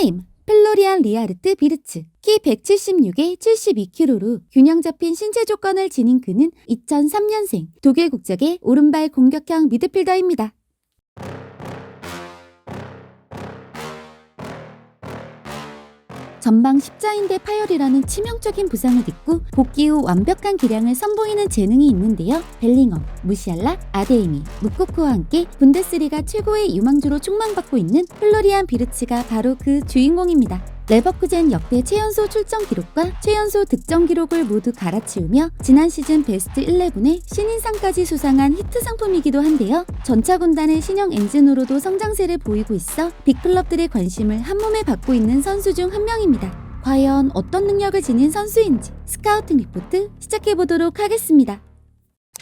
플레임. 플로리안 리아르트 비르츠. 키 176에 72kg로 균형 잡힌 신체 조건을 지닌 그는 2003년생. 독일 국적의 오른발 공격형 미드필더입니다. 전방 십자인대 파열이라는 치명적인 부상을 입고 복귀 후 완벽한 기량을 선보이는 재능이 있는데요. 벨링엄, 무시알라, 아데이미, 무코코와 함께 분데스리가 최고의 유망주로 촉망받고 있는 플로리안 비르츠가 바로 그 주인공입니다. 레버쿠젠 역대 최연소 출전 기록과 최연소 득점 기록을 모두 갈아치우며 지난 시즌 베스트 11에 신인상까지 수상한 히트 상품이기도 한데요. 전차 군단의 신형 엔진으로도 성장세를 보이고 있어 빅클럽들의 관심을 한몸에 받고 있는 선수 중 한 명입니다. 과연 어떤 능력을 지닌 선수인지 스카우팅 리포트 시작해보도록 하겠습니다.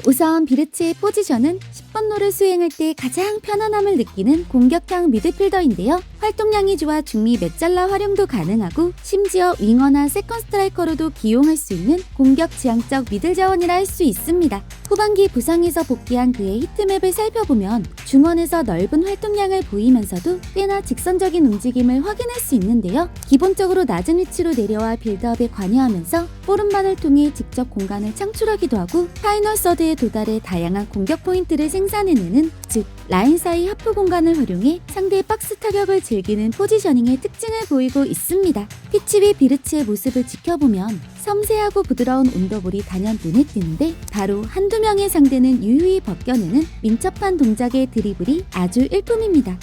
우선 비르츠의 포지션은 10번로를 수행할 때 가장 편안함을 느끼는 공격형 미드필더인데요. 활동량이 좋아 중미 메잘라 활용도 가능하고 심지어 윙어나 세컨 스트라이커로도 기용할 수 있는 공격 지향적 미들 자원이라 할 수 있습니다. 후반기 부상에서 복귀한 그의 히트맵을 살펴보면 중원에서 넓은 활동량을 보이면서도 꽤나 직선적인 움직임을 확인할 수 있는데요. 기본적으로 낮은 위치로 내려와 빌드업에 관여하면서 볼음반을 통해 직접 공간을 창출하기도 하고 파이널 서드에 도달해 다양한 공격 포인트를 생산해내는 즉 라인 사이 하프 공간을 활용해 상대의 박스 타격을 즐기는 포지셔닝의 특징을 보이고 있습니다. 피치 위 비르츠의 모습을 지켜보면 섬세하고 부드러운 온더볼이 단연 눈에 띄는데 바로 한두 명의 상대는 유유히 벗겨내는 민첩한 동작의 드리블이 아주 일품입니다.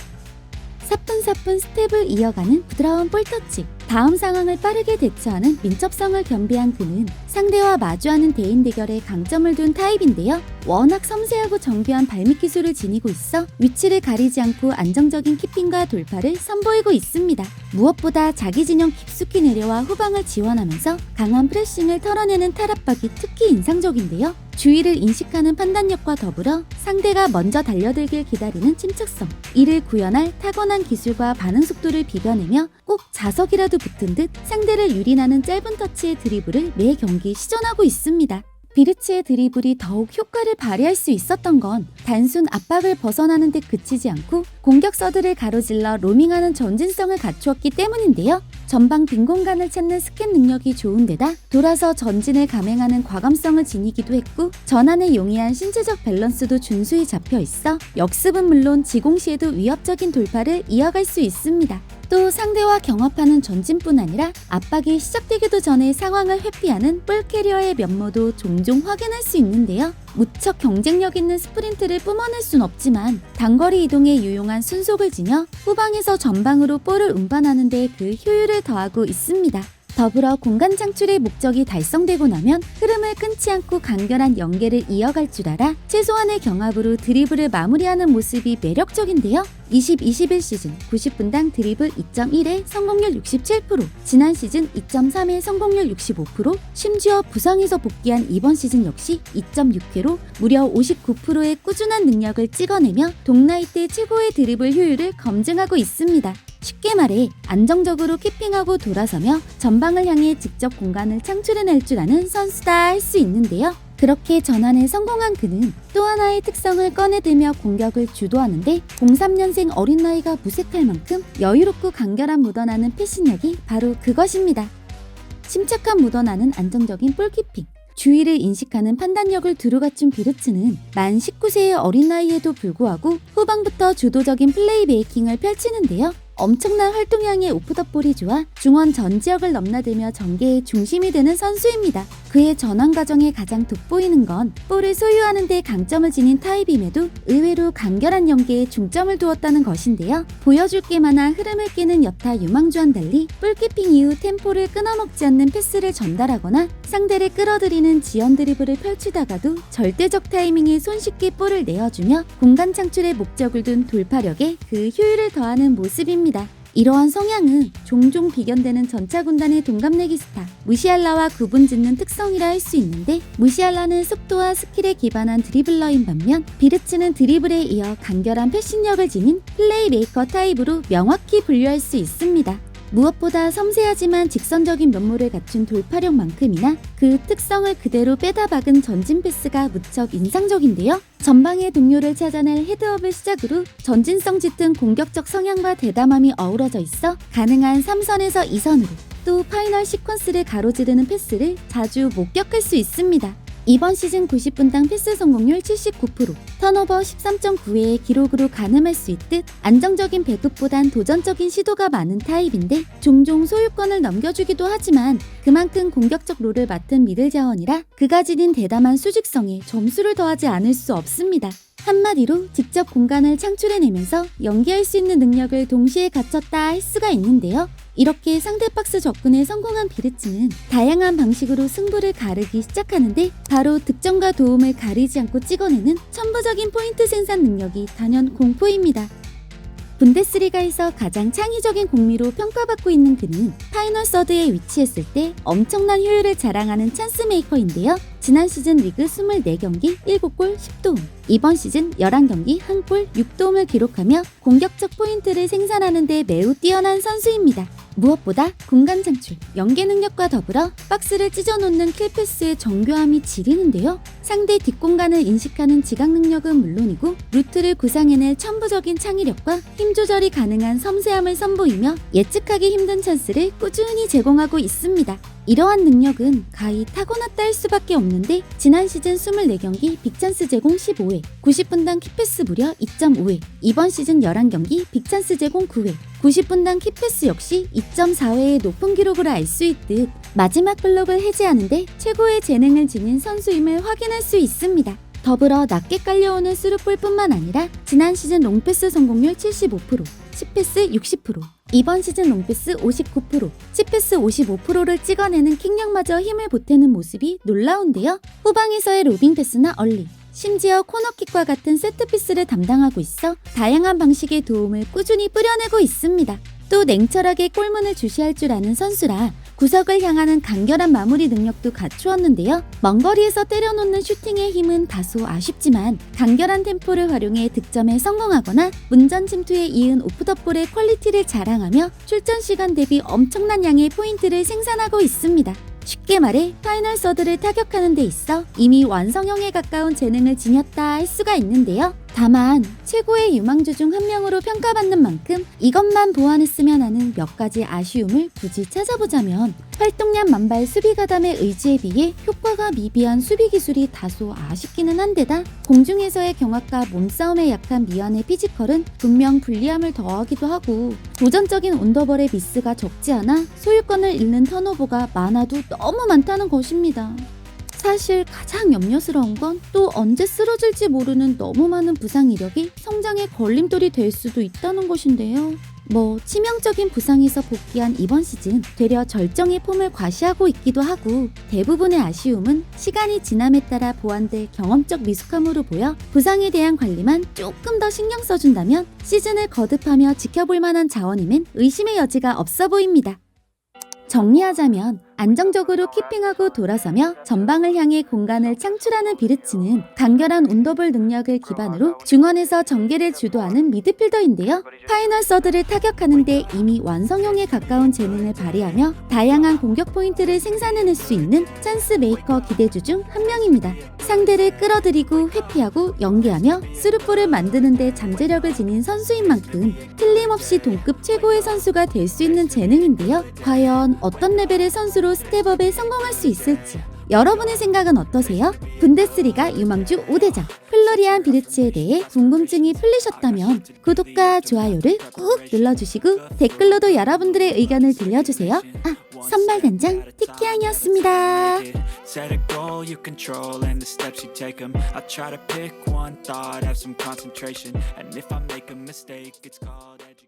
사뿐사뿐 스텝을 이어가는 부드러운 볼터치. 다음 상황을 빠르게 대처하는 민첩성을 겸비한 그는 상대와 마주하는 대인 대결에 강점을 둔 타입인데요. 워낙 섬세하고 정교한 발밑 기술을 지니고 있어 위치를 가리지 않고 안정적인 키핑과 돌파를 선보이고 있습니다. 무엇보다 자기 진영 깊숙이 내려와 후방을 지원하면서 강한 프레싱을 털어내는 탈압박이 특히 인상적인데요. 주의를 인식하는 판단력과 더불어 상대가 먼저 달려들길 기다리는 침착성, 이를 구현할 타고난 기술과 반응 속도를 비벼내며 꼭 자석이라도 붙은 듯 상대를 유린하는 짧은 터치의 드리블을 매 경기 시전하고 있습니다. 비르츠의 드리블이 더욱 효과를 발휘할 수 있었던 건 단순 압박을 벗어나는 데 그치지 않고 공격 서드를 가로질러 로밍하는 전진성을 갖추었기 때문인데요. 전방 빈 공간을 찾는 스캔 능력이 좋은 데다 돌아서 전진을 감행하는 과감성을 지니기도 했고 전환에 용이한 신체적 밸런스도 준수히 잡혀 있어 역습은 물론 지공시에도 위협적인 돌파를 이어갈 수 있습니다. 또 상대와 경합하는 전진뿐 아니라 압박이 시작되기도 전에 상황을 회피하는 볼 캐리어의 면모도 종종 확인할 수 있는데요. 무척 경쟁력 있는 스프린트를 뿜어낼 순 없지만 단거리 이동에 유용한 순속을 지녀 후방에서 전방으로 볼을 운반하는 데 그 효율을 더하고 있습니다. 더불어 공간 창출의 목적이 달성되고 나면 흐름을 끊지 않고 간결한 연계를 이어갈 줄 알아 최소한의 경합으로 드리블을 마무리하는 모습이 매력적인데요. 20-21 시즌 90분당 드리블 2.1에 성공률 67%, 지난 시즌 2.3의 성공률 65%, 심지어 부상에서 복귀한 이번 시즌 역시 2.6회로 무려 59%의 꾸준한 능력을 찍어내며 동나이 때 최고의 드리블 효율을 검증하고 있습니다. 쉽게 말해 안정적으로 키핑하고 돌아서며 전방을 향해 직접 공간을 창출해낼 줄 아는 선수다 할 수 있는데요. 그렇게 전환에 성공한 그는 또 하나의 특성을 꺼내들며 공격을 주도하는데 03년생 어린 나이가 무색할 만큼 여유롭고 간결한 묻어나는 패신력이 바로 그것입니다. 침착한 묻어나는 안정적인 볼키핑. 주의를 인식하는 판단력을 두루 갖춘 비르츠는 만 19세의 어린 나이에도 불구하고 후방부터 주도적인 플레이 메이킹을 펼치는데요. 엄청난 활동량의 오프더볼이 좋아 중원 전 지역을 넘나들며 전개의 중심이 되는 선수입니다. 그의 전환 과정에 가장 돋보이는 건 볼을 소유하는 데 강점을 지닌 타입임에도 의외로 간결한 연계에 중점을 두었다는 것인데요. 보여줄 게 많아 흐름을 깨는 여타 유망주와는 달리 볼키핑 이후 템포를 끊어먹지 않는 패스를 전달하거나 상대를 끌어들이는 지연 드리블을 펼치다가도 절대적 타이밍에 손쉽게 볼을 내어주며 공간 창출의 목적을 둔 돌파력에 그 효율을 더하는 모습입 니다. 이러한 성향은 종종 비견되는 전차 군단의 동갑내기 스타 무시알라와 구분짓는 특성이라 할 수 있는데 무시알라는 속도와 스킬에 기반한 드리블러인 반면 비르츠는 드리블에 이어 간결한 패신력을 지닌 플레이메이커 타입으로 명확히 분류할 수 있습니다. 무엇보다 섬세하지만 직선적인 면모를 갖춘 돌파력만큼이나 그 특성을 그대로 빼다 박은 전진 패스가 무척 인상적인데요. 전방의 동료를 찾아낼 헤드업을 시작으로 전진성 짙은 공격적 성향과 대담함이 어우러져 있어 가능한 3선에서 2선으로 또 파이널 시퀀스를 가로지르는 패스를 자주 목격할 수 있습니다. 이번 시즌 90분당 패스 성공률 79%, 턴오버 13.9회의 기록으로 가늠할 수 있듯 안정적인 배급보단 도전적인 시도가 많은 타입인데 종종 소유권을 넘겨주기도 하지만 그만큼 공격적 롤을 맡은 미들 자원이라 그가 지닌 대담한 수직성에 점수를 더하지 않을 수 없습니다. 한마디로 직접 공간을 창출해내면서 연기할 수 있는 능력을 동시에 갖췄다 할 수가 있는데요. 이렇게 상대 박스 접근에 성공한 비르츠는 다양한 방식으로 승부를 가르기 시작하는데 바로 득점과 도움을 가리지 않고 찍어내는 천부적인 포인트 생산 능력이 단연 공포입니다. 분데스리가에서 가장 창의적인 공미로 평가받고 있는 그는 파이널 서드에 위치했을 때 엄청난 효율을 자랑하는 찬스 메이커인데요. 지난 시즌 리그 24경기 7골 10도움, 이번 시즌 11경기 1골 6도움을 기록하며 공격적 포인트를 생산하는 데 매우 뛰어난 선수입니다. 무엇보다 공간 창출, 연계 능력과 더불어 박스를 찢어놓는 킬패스의 정교함이 지리는데요. 상대 뒷공간을 인식하는 지각 능력은 물론이고 루트를 구상해낼 천부적인 창의력과 힘 조절이 가능한 섬세함을 선보이며 예측하기 힘든 찬스를 꾸준히 제공하고 있습니다. 이러한 능력은 가히 타고났다 할 수밖에 없는데 지난 시즌 24경기 빅찬스 제공 15회, 90분당 키패스 무려 2.5회, 이번 시즌 11경기 빅찬스 제공 9회, 90분당 키패스 역시 2.4회의 높은 기록으로 알 수 있듯 마지막 블록을 해제하는데 최고의 재능을 지닌 선수임을 확인할 수 있습니다. 더불어 낮게 깔려오는 스루볼뿐만 아니라 지난 시즌 롱패스 성공률 75%, 10패스 60%, 이번 시즌 롱패스 59%, 10패스 55%를 찍어내는 킥력마저 힘을 보태는 모습이 놀라운데요. 후방에서의 로빙 패스나 얼리, 심지어 코너킥과 같은 세트피스를 담당하고 있어 다양한 방식의 도움을 꾸준히 뿌려내고 있습니다. 또 냉철하게 골문을 주시할 줄 아는 선수라 구석을 향하는 간결한 마무리 능력도 갖추었는데요. 먼 거리에서 때려놓는 슈팅의 힘은 다소 아쉽지만 간결한 템포를 활용해 득점에 성공하거나 문전 침투에 이은 오프더볼의 퀄리티를 자랑하며 출전 시간 대비 엄청난 양의 포인트를 생산하고 있습니다. 쉽게 말해 파이널 서드를 타격하는 데 있어 이미 완성형에 가까운 재능을 지녔다 할 수가 있는데요. 다만 최고의 유망주 중 한 명으로 평가받는 만큼 이것만 보완했으면 하는 몇 가지 아쉬움을 굳이 찾아보자면 활동량 만발 수비 가담의 의지에 비해 효과가 미비한 수비 기술이 다소 아쉽기는 한데다 공중에서의 경합과 몸싸움에 약한 미안의 피지컬은 분명 불리함을 더하기도 하고 도전적인 온더벌의 미스가 적지 않아 소유권을 잃는 턴오버가 많아도 너무 많다는 것입니다. 사실 가장 염려스러운 건 또 언제 쓰러질지 모르는 너무 많은 부상 이력이 성장의 걸림돌이 될 수도 있다는 것인데요. 뭐 치명적인 부상에서 복귀한 이번 시즌 되려 절정의 폼을 과시하고 있기도 하고 대부분의 아쉬움은 시간이 지남에 따라 보완될 경험적 미숙함으로 보여 부상에 대한 관리만 조금 더 신경 써준다면 시즌을 거듭하며 지켜볼 만한 자원임엔 의심의 여지가 없어 보입니다. 정리하자면 안정적으로 키핑하고 돌아서며 전방을 향해 공간을 창출하는 비르츠는 간결한 온더볼 능력을 기반으로 중원에서 전개를 주도하는 미드필더인데요. 파이널 서드를 타격하는데 이미 완성형에 가까운 재능을 발휘하며 다양한 공격 포인트를 생산해낼 수 있는 찬스 메이커 기대주 중 한 명입니다. 상대를 끌어들이고 회피하고 연계하며 스루볼을 만드는데 잠재력을 지닌 선수인 만큼 틀림없이 동급 최고의 선수가 될 수 있는 재능인데요. 과연 어떤 레벨의 선수로 스텝업에 성공할 수 있을지 여러분의 생각은 어떠세요? 분데스리가 유망주 5대장 플로리안 비르츠에 대해 궁금증이 풀리셨다면 구독과 좋아요를 꾹 눌러주시고 댓글로도 여러분들의 의견을 들려주세요. 아, 선발단장 티키앙이었습니다. Set a goal you control and the steps you take them. I try to pick one thought, have some concentration. And if I make a mistake, it's called education.